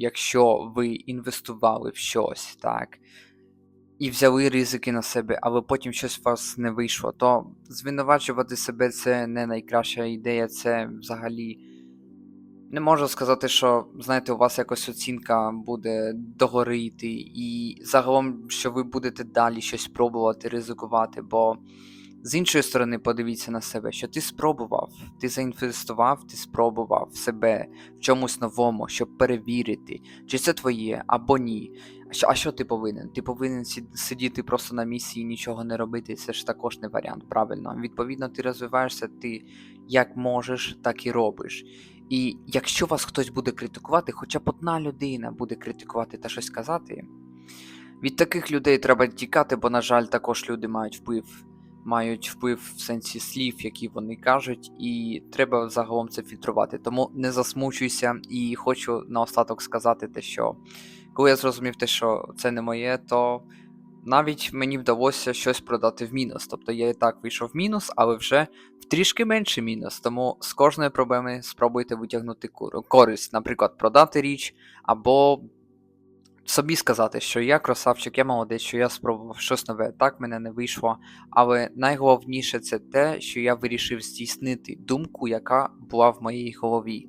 якщо ви інвестували в щось, так, і взяли ризики на себе, але потім щось у вас не вийшло, то звинувачувати себе це не найкраща ідея, це взагалі. Не можу сказати, що, знаєте, у вас якось оцінка буде догори йти, і загалом, що ви будете далі щось пробувати, ризикувати, бо з іншої сторони, подивіться на себе, що ти спробував, ти заінвестував, ти спробував себе в чомусь новому, щоб перевірити, чи це твоє або ні. А що, а що ти повинен? Ти повинен сидіти просто на місці і нічого не робити. Це ж також не варіант, правильно. Відповідно, ти розвиваєшся, ти як можеш, так і робиш. І якщо вас хтось буде критикувати, хоча б одна людина буде критикувати та щось казати, від таких людей треба тікати, бо, на жаль, також люди мають вплив. Мають вплив в сенсі слів, які вони кажуть, і треба загалом це фільтрувати. Тому не засмучуйся і хочу наостаток сказати те, що коли я зрозумів те, що це не моє, то навіть мені вдалося щось продати в мінус. Тобто я і так вийшов в мінус, але вже в трішки менший мінус. Тому з кожної проблеми спробуйте витягнути користь, наприклад, продати річ, або собі сказати, що я красавчик, я молодець, що я спробував щось нове. Так мене не вийшло. Але найголовніше це те, що я вирішив здійснити думку, яка була в моїй голові.